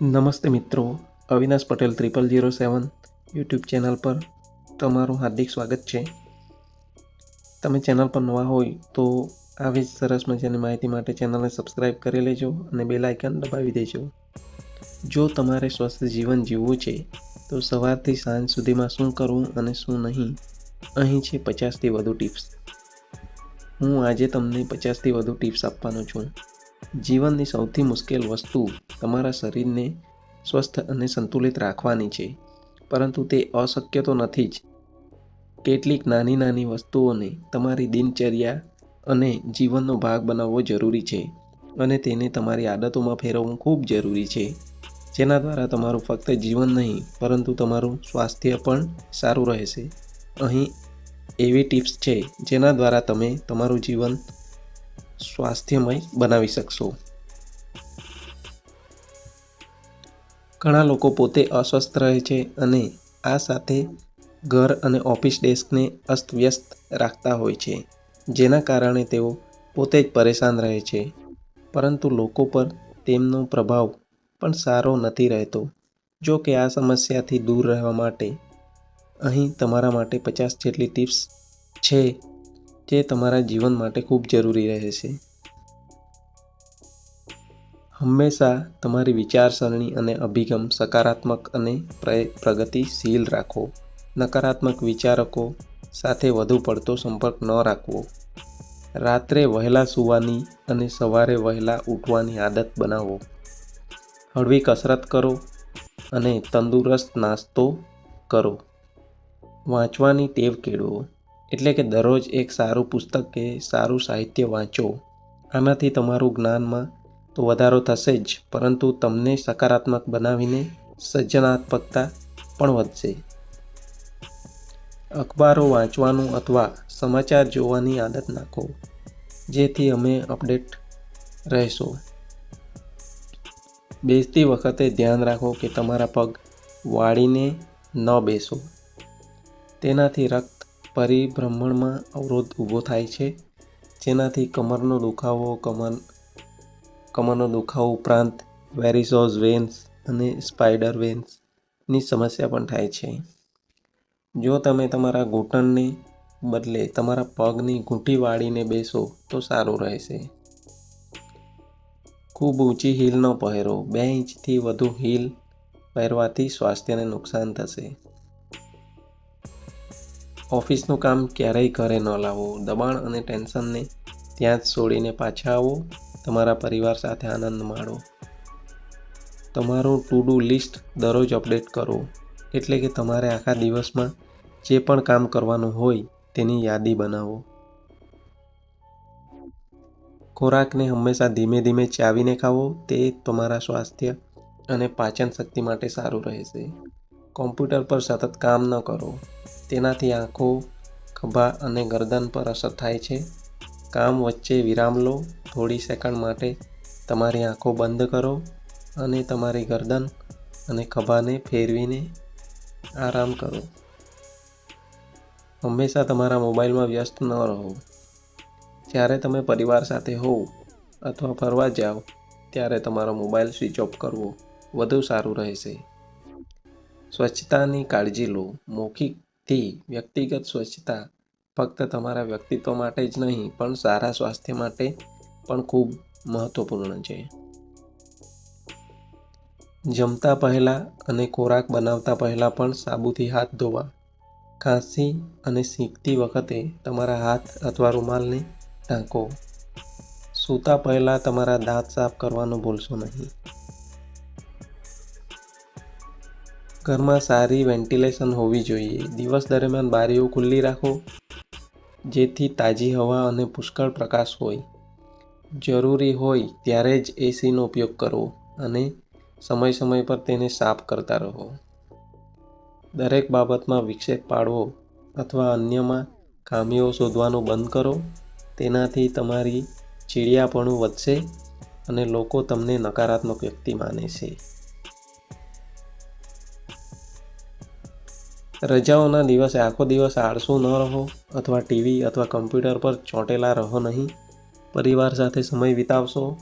નમસ્તે મિત્રો, Avinash Patel triple zero seven YouTube channel પર તમારું હાર્દિક સ્વાગત છે. તમે ચેનલ પર નવા હોય તો આવી જ સરસ મજાની માહિતી માટે ચેનલને સબસ્ક્રાઈબ કરી લેજો અને બે લાઇકન દબાવી દેજો. જો તમારે સ્વસ્થ જીવન જીવવું છે, તો સવારથી સાંજ સુધીમાં શું કરવું અને શું નહીં, અહીં છે પચાસથી વધુ ટિપ્સ. હું આજે તમને પચાસથી વધુ ટિપ્સ આપવાનો છું. જીવનની સૌથી મુશ્કેલ વસ્તુ તમારા શરીરને સ્વસ્થ અને સંતુલિત રાખવાની છે, પરંતુ તે અશક્ય તો નથી જ. કેટલીક નાની નાની વસ્તુઓને તમારી દિનચર્યા અને જીવનનો ભાગ બનાવવો જરૂરી છે અને તેને તમારી આદતોમાં ફેરવવું ખૂબ જરૂરી છે. જેના દ્વારા તમારું ફક્ત જીવન નહીં, પરંતુ તમારું સ્વાસ્થ્ય પણ સારું રહેશે. અહીં એવી ટિપ્સ છે જેના દ્વારા તમે તમારું જીવન સ્વાસ્થ્યમય બનાવી શકશો. ઘણા લોકો પોતે અસ્વસ્થ રહે છે અને આ સાથે ઘર અને ઓફિસ ડેસ્કને અસ્તવ્યસ્ત રાખતા હોય છે, જેના કારણે તેઓ પોતે જ પરેશાન રહે છે. પરંતુ લોકો પર તેમનો પ્રભાવ પણ સારો નથી રહેતો. જો કે આ સમસ્યાથી દૂર રહેવા માટે, અહીં તમારા માટે પચાસ જેટલી ટિપ્સ છે જે તમારા જીવન માટે ખૂબ જરૂરી રહે છે. હંમેશા તમારી વિચારસરણી અને અભિગમ સકારાત્મક અને પ્રગતિશીલ રાખો. નકારાત્મક વિચારકો સાથે વધુ પડતો સંપર્ક ન રાખવો. રાત્રે વહેલા સૂવાની અને સવારે વહેલા ઉઠવાની આદત બનાવો. હળવી કસરત કરો અને તંદુરસ્ત નાસ્તો કરો. વાંચવાની ટેવ કેળવો. એટલે કે દરરોજ એક સારું પુસ્તક કે સારું સાહિત્ય વાંચો. આનાથી તમારું જ્ઞાનમાં તો વધારો થશે જ, પરંતુ તમને સકારાત્મક બનાવીને સર્જનાત્મકતા પણ વધશે. અખબારો વાંચવાનું અથવા સમાચાર જોવાની આદત નાખો, જેથી અમે અપડેટ રહેશો. બેસતી વખતે ધ્યાન રાખો કે તમારા પગ વાળીને ન બેસો. તેનાથી રક્ત પરિભ્રમણમાં અવરોધ ઊભો થાય છે, જેનાથી કમરનો દુખાવો, કમર, કમરનો દુખાવો ઉપરાંત વેરિસોઝ વેન્સ અને સ્પાઈડર વેન્સની સમસ્યા પણ થાય છે. જો તમે તમારા ઘૂંટણને બદલે તમારા પગની ઘૂંટી વાળીને બેસો, તો સારું રહેશે. ખૂબ ઊંચી હીલ ન પહેરો, બે ઇંચથી વધુ હીલ પહેરવાથી સ્વાસ્થ્યને નુકસાન થશે. ઓફિસનું કામ ક્યારેય ઘરે ન લાવો. દબાણ અને ટેન્શનને ત્યાં જ છોડીને પાછા આવો. તમારા પરિવાર સાથે આનંદ માણો. તમારું ટુ ડુ લિસ્ટ દરરોજ અપડેટ કરો. એટલે કે તમારે આખા દિવસમાં જે પણ કામ કરવાનું હોય તેની યાદી બનાવો. ખોરાકને હંમેશા ધીમે ધીમે ચાવીને ખાવો. તે તમારા સ્વાસ્થ્ય અને પાચન શક્તિ માટે સારું રહેશે. કોમ્પ્યુટર પર સતત કામ ન કરો. તેનાથી આંખો, ખભા અને ગરદન પર અસર થાય છે. કામ વચ્ચે વિરામ લો. થોડી સેકન્ડ માટે તમારી આંખો બંધ કરો અને તમારી ગરદન અને ખભાને ફેરવીને આરામ કરો. હંમેશા તમારા મોબાઈલમાં વ્યસ્ત ન રહો. જ્યારે તમે પરિવાર સાથે હોવ અથવા ફરવા જાઓ, ત્યારે તમારો મોબાઈલ સ્વિચ ઓફ કરવો વધુ સારું રહેશે. સ્વચ્છતાની કાળજી લો. મૌખિકથી વ્યક્તિગત સ્વચ્છતા ફક્ત તમારા વ્યક્તિત્વ માટે જ નહીં, પણ સારા સ્વાસ્થ્ય માટે પણ ખૂબ મહત્ત્વપૂર્ણ છે. જમતા પહેલાં અને ખોરાક બનાવતા પહેલાં પણ સાબુથી હાથ ધોવા, ખાંસી અને શીંકતી વખતે તમારા હાથ અથવા રૂમાલને ઢાંકો. સૂતા પહેલાં તમારા દાંત સાફ કરવાનું ભૂલશો નહીં. ઘરમાં સારી વેન્ટિલેશન હોવી જોઈએ. દિવસ દરમિયાન બારીઓ ખુલ્લી રાખો, જેથી તાજી હવા અને પુષ્કળ પ્રકાશ હોય. જરૂરી હોય ત્યારે જ એસીનો ઉપયોગ કરવો અને સમય સમય પર તેને સાફ કરતા રહો. દરેક બાબતમાં વિક્ષેપ પાડવો અથવા અન્યમાં ખામીઓ શોધવાનું બંધ કરો. તેનાથી તમારી ચીડિયાપણું વધશે અને લોકો તમને નકારાત્મક વ્યક્તિ માને છે. રજાઓના દિવસે આખો દિવસ આળસુ ન રહો અથવા ટીવી અથવા કમ્પ્યુટર પર ચોંટેલા રહો નહીં. પરિવાર સાથે સમય વિતાવશો.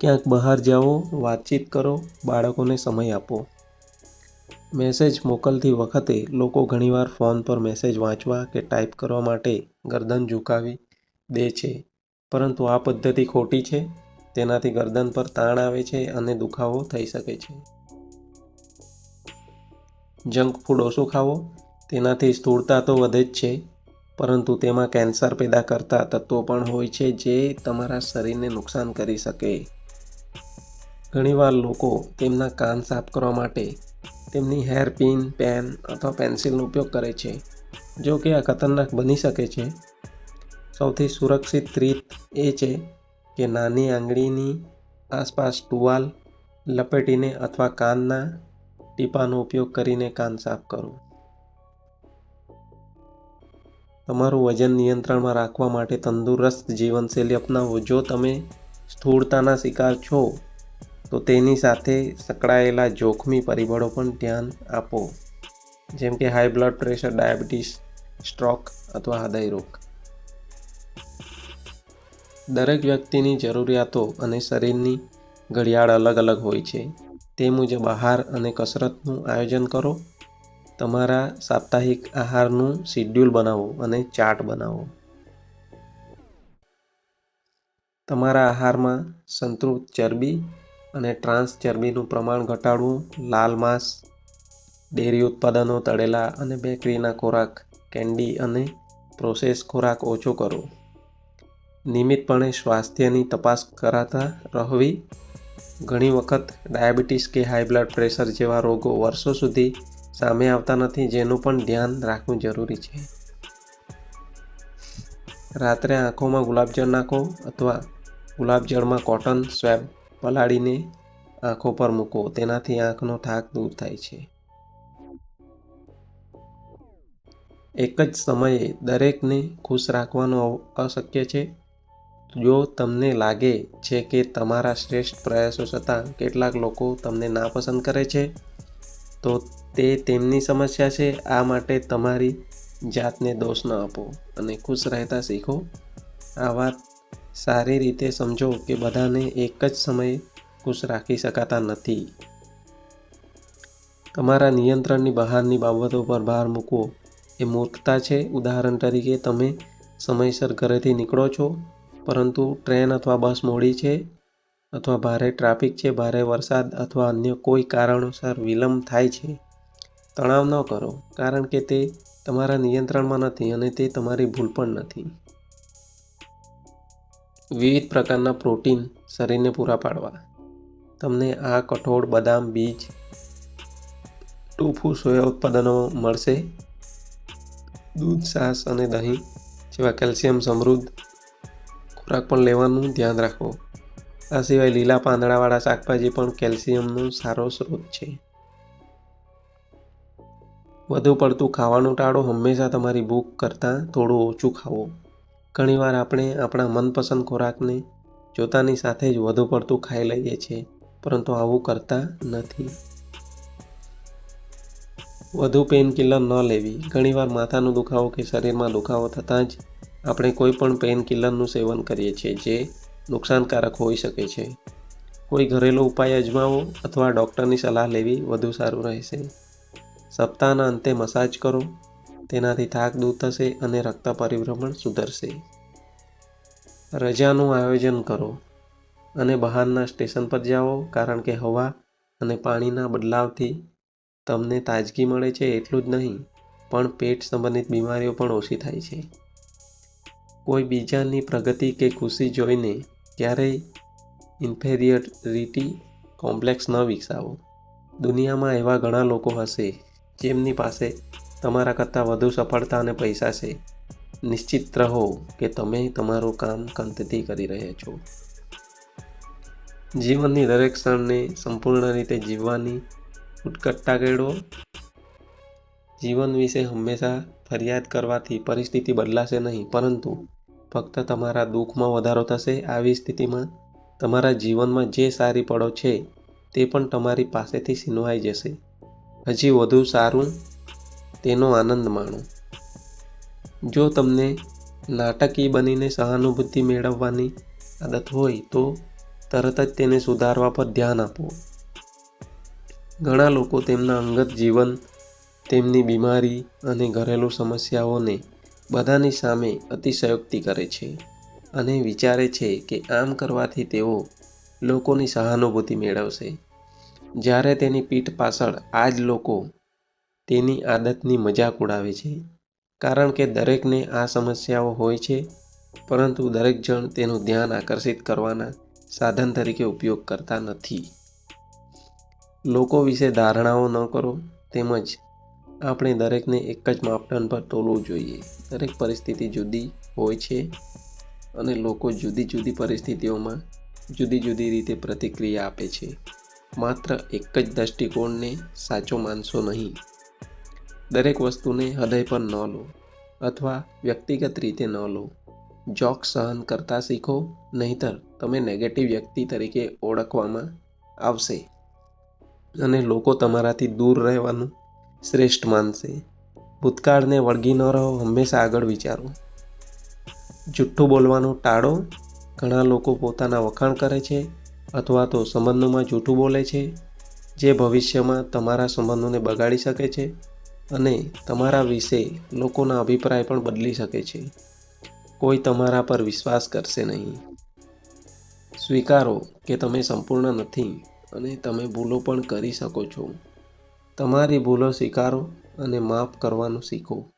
ક્યાંક બહાર જાઓ, વાતચીત કરો, બાળકોને સમય આપો. મેસેજ મોકલતી વખતે લોકો ઘણીવાર ફોન પર મેસેજ વાંચવા કે ટાઈપ કરવા માટે ગરદન ઝુકાવી દે છે. પરંતુ આ પદ્ધતિ ખોટી છે. તેનાથી ગરદન પર તાણ આવે છે અને દુખાવો થઈ શકે છે. જંક ફૂડ ઓછું ખાવો, તેનાથી સ્થૂળતા તો વધે જ છે, પરંતુ તેમાં કેન્સર પેદા કરતા તત્વો પણ હોય છે જે તમારા શરીરને નુકસાન કરી શકે. ઘણીવાર લોકો તેમના કાન સાફ કરવા માટે તેમની હેર પિન, પેન અથવા પેન્સિલનો ઉપયોગ કરે છે, જો કે આ ખતરનાક બની શકે છે. સૌથી સુરક્ષિત રીત એ છે કે નાની આંગળીની આસપાસ ટુવાલ, લપેટીને અથવા કાનના ટીપાનો ઉપયોગ કરીને કાન સાફ કરો તમારું વજન નિયંત્રણમાં રાખવા માટે તંદુરસ્ત જીવનશૈલી અપનાવો. જો તમે સ્થૂળતાના શિકાર છો, તો તેની સાથે સંકળાયેલા જોખમી પરિબળો પણ ધ્યાન આપો. જેમ કે high blood pressure, diabetes, stroke અથવા હૃદયરોગ. દરેક વ્યક્તિની જરૂરિયાતો અને શરીરની ઘડિયાળ અલગ અલગ હોય છે. તે મુજબ આહાર અને કસરતનું આયોજન કરો. તમારા સાપ્તાહિક આહારનું શિડ્યુલ બનાવો અને ચાર્ટ બનાવો. તમારા આહારમાં સંતૃપ્ત ચરબી અને ટ્રાન્સ ચરબીનું પ્રમાણ ઘટાડવું, લાલ માંસ, ડેરી ઉત્પાદનો તળેલા અને બેકરીના ખોરાક, કેન્ડી અને પ્રોસેસ ખોરાક ઓછો કરો. નિયમિતપણે સ્વાસ્થ્યની તપાસ કરાતા રહેવી. ઘણી વખત ડાયાબિટીસ કે હાઈ બ્લડ પ્રેશર જેવા રોગો વર્ષો સુધી સામે આવતા નથી, જેનું પણ ધ્યાન રાખવું જરૂરી છે. રાત્રે આંખોમાં ગુલાબજળ નાખો અથવા ગુલાબજળમાં કોટન સ્વેબ પલાળીને આંખો પર મૂકો, તેનાથી આંખનો થાક દૂર થાય છે. એક જ સમયે દરેકને ખુશ રાખવાનું અશક્ય છે. જો તમને લાગે છે કે તમારા શ્રેષ્ઠ પ્રયાસો છતાં કેટલાક લોકો તમને નાપસંદ કરે છે, તો તે તેમની સમસ્યા છે. આ માટે તમારી જાતને દોષ ન આપો અને ખુશ રહેતા શીખો. આ વાત સારી રીતે સમજો કે બધાને એક જ સમયે ખુશ રાખી શકાતા નથી. તમારા નિયંત્રણની બહારની બાબતો પર ભાર મૂકવો એ મૂર્ખતા છે. ઉદાહરણ તરીકે, તમે સમયસર ઘરેથી નીકળો છો પરંતુ ટ્રેન અથવા બસ મોડી છે અથવા ભારે ટ્રાફિક છે, ભારે વરસાદ અથવા અન્ય કોઈ કારણોસર વિલંબ થાય છે. તણાવ ન કરો, કારણ કે તે તમારા નિયંત્રણમાં નથી અને તે તમારી ભૂલ પણ નથી. વિવિધ પ્રકારના પ્રોટીન શરીરને પૂરા પાડવા. તમને આ કઠોળ, બદામ, બીજ, ટોફુ, સોયા ઉત્પાદનો મળશે. દૂધ, છાશ અને દહીં જેવા કેલ્શિયમ સમૃદ્ધ ખોરાક પણ લેવાનું ધ્યાન રાખો. આ સિવાય લીલા પાંદડાવાળા શાકભાજી પણ કેલ્શિયમનો સારો સ્ત્રોત છે. વધુ પડતું ખાવાનું ટાળો, હંમેશા તમારી ભૂખ કરતાં થોડું ઓછું ખાવો ઘણીવાર આપણે આપણા મનપસંદ ખોરાકને જોતાની સાથે જ વધુ પડતું ખાઈ લઈએ છીએ, પરંતુ આવું કરતા નથી. વધુ પેઇન કિલર ન લેવી. ઘણીવાર માથાનો દુખાવો કે શરીરમાં દુખાવો થતાં જ આપણે કોઈ પણ પેઇન કિલરનું સેવન કરીએ છીએ જે નુકસાનકારક હોઈ શકે છે. કોઈ ઘરેલું ઉપાય અજમાવો અથવા ડૉક્ટરની સલાહ લેવી વધુ સારું રહેશે. સપ્તાહના અંતે મસાજ કરો. તેનાથી થાક દૂર થશે અને રક્ત પરિભ્રમણ સુધરશે. રજાનું આયોજન કરો અને બહારના સ્ટેશન પર જાઓ કારણ કે હવા અને પાણીના બદલાવથી તમને તાજગી મળે છે એટલું જ નહીં, પણ પેટ સંબંધિત બીમારીઓ પણ ઓછી થાય છે. કોઈ બીજાની પ્રગતિ કે ખુશી જોઈને ક્યારેય ઇન્ફેરિયરિટી કોમ્પ્લેક્સ ન વિકસાવો. દુનિયામાં એવા ઘણા લોકો હશે જેમની પાસે તમારા કરતાં વધુ સફળતા અને પૈસા છે. નિશ્ચિત રહો કે તમે તમારું કામ કંતથી કરી રહ્યા છો. જીવનની દરેક ક્ષણને સંપૂર્ણ રીતે જીવવાની ઉત્કટતા કેળવો. જીવન વિશે હંમેશા ફરિયાદ કરવાથી પરિસ્થિતિ બદલાશે નહીં, પરંતુ ફક્ત તમારા દુઃખમાં વધારો થશે આવી સ્થિતિમાં. તમારા જીવનમાં જે સારી પળો છે, તે પણ તમારી પાસેથી છીનવાઈ જશે. હજી વધુ સારું તેનો આનંદ માણો. જો તમને નાટકી બનીને સહાનુભૂતિ મેળવવાની આદત હોય, તો તરત જ તેને સુધારવા પર ધ્યાન આપો. ઘણા લોકો તેમના અંગત જીવન તેમની બીમારી અને ઘરેલું સમસ્યાઓને બધાની સામે અતિશયોક્તિ કરે છે અને વિચારે છે કે આમ કરવાથી તેઓ લોકોની સહાનુભૂતિ મેળવશે. જ્યારે તેની પીઠ પાછળ આ જ લોકો તેની આદતની મજાક ઉડાવે છે, કારણ કે દરેકને આ સમસ્યાઓ હોય છે, પરંતુ દરેક જણ તેનું ધ્યાન આકર્ષિત કરવાના સાધન તરીકે ઉપયોગ કરતા નથી. લોકો વિશે ધારણાઓ ન કરો તેમજ આપણે દરેકને એક જ માપદંડ પર તોલવું જોઈએ. દરેક પરિસ્થિતિ જુદી હોય છે અને લોકો જુદી જુદી પરિસ્થિતિઓમાં જુદી જુદી રીતે પ્રતિક્રિયા આપે છે. માત્ર એક જ દૃષ્ટિકોણને સાચો માનશો નહીં. દરેક વસ્તુને હૃદય પર ન લો અથવા વ્યક્તિગત રીતે ન લો. જોક સહન કરતા શીખો, નહીતર તમે નેગેટિવ વ્યક્તિ તરીકે ઓળખવામાં આવશે. અને લોકો તમારાથી દૂર રહેવાનું શ્રેષ્ઠ માનશે. ભૂતકાળને વળગી ન રહો, હંમેશા આગળ વિચારો. જુઠ્ઠું બોલવાનું ટાળો ઘણા લોકો પોતાના વખાણ કરે છે અથવા તો સંબંધોમાં જૂઠું બોલે છે, જે ભવિષ્યમાં તમારા સંબંધોને બગાડી શકે છે અને તમારા વિશે લોકોના અભિપ્રાય પણ બદલી શકે છે. કોઈ તમારા પર વિશ્વાસ કરશે નહીં. સ્વીકારો કે તમે સંપૂર્ણ નથી અને તમે ભૂલો પણ કરી શકો છો. તમારી ભૂલો સ્વીકારો અને માફ કરવાનું શીખો.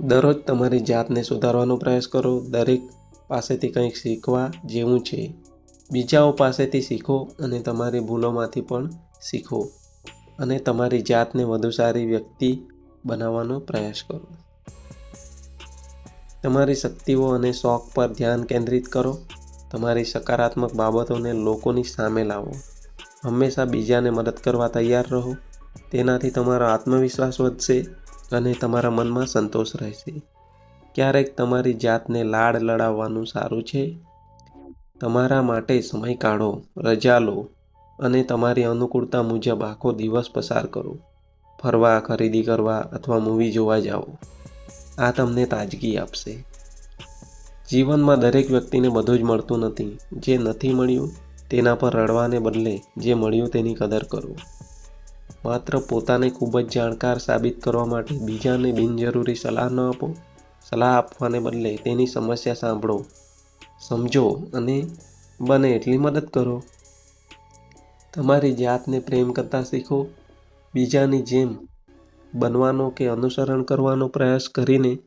દરરોજ તમારી જાતને સુધારવાનો પ્રયાસ કરો. દરેક પાસેથી કંઈક શીખવા જેવું છે. બીજાઓ પાસેથી શીખો અને તમારી ભૂલોમાંથી પણ શીખો અને તમારી જાતને વધુ સારી વ્યક્તિ બનાવવાનો પ્રયાસ કરો. તમારી શક્તિઓ અને શોખ પર ધ્યાન કેન્દ્રિત કરો. તમારી સકારાત્મક બાબતોને લોકોની સામે લાવો. હંમેશા બીજાને મદદ કરવા તૈયાર રહો. તેનાથી તમારો આત્મવિશ્વાસ વધશે અને તમારા મનમાં સંતોષ રહેશે. ક્યારેક તમારી જાતને લાડ લડાવવાનું સારું છે. તમારા માટે સમય કાઢો, રજા લો અને તમારી અનુકૂળતા મુજબ આખો દિવસ પસાર કરો. ફરવા, ખરીદી કરવા અથવા મૂવી જોવા જાઓ. આ તમને તાજગી આપશે. જીવનમાં દરેક વ્યક્તિને બધું જ મળતું નથી. જે નથી મળ્યું તેના પર રડવાને બદલે જે મળ્યું તેની કદર કરો. માત્ર પોતાને ખૂબ જ જાણકાર સાબિત કરવા માટે બીજાને બિનજરૂરી સલાહ ન આપો. સલાહ આપવાને બદલે તેની સમસ્યા સાંભળો, સમજો અને બને એટલી મદદ કરો. તમારી જાતને પ્રેમ કરતાં શીખો. બીજાની જેમ બનવાનો કે અનુસરણ કરવાનો પ્રયાસ કરીને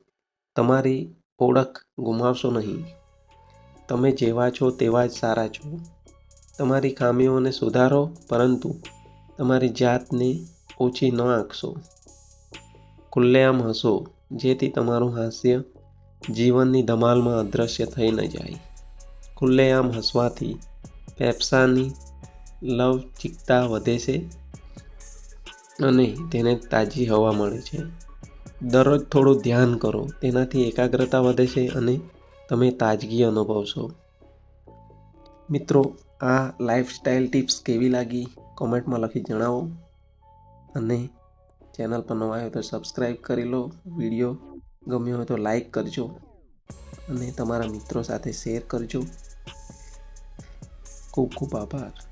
તમારી ઓળખ ગુમાવશો નહીં. તમે જેવા છો તેવા જ સારા છો. તમારી ખામીઓને સુધારો, પરંતુ તમારી જાતને ઓછી ન આંકશો. ખુલ્લેઆમ હસો જેથી તમારું હાસ્ય જીવનની ધમાલમાં અદૃશ્ય થઈ ન જાય. ખુલ્લેઆમ હસવાથી ફેફસાની લવચિકતા વધે છે અને તેને તાજી હવા મળે છે. દરરોજ થોડું ધ્યાન કરો, તેનાથી એકાગ્રતા વધે છે અને તમે તાજગી અનુભવશો. મિત્રો આ લાઈફસ્ટાઈલ ટિપ્સ કેવી લાગી? કોમેન્ટમાં લખી જણાવો. અને ચેનલ પર નવા આવ્યો તો સબસ્ક્રાઈબ કરી લો વીડિયો ગમ્યો હોય તો લાઈક કરજો. અને તમારા મિત્રો સાથે શેર કરજો. ખૂબ ખૂબ આભાર.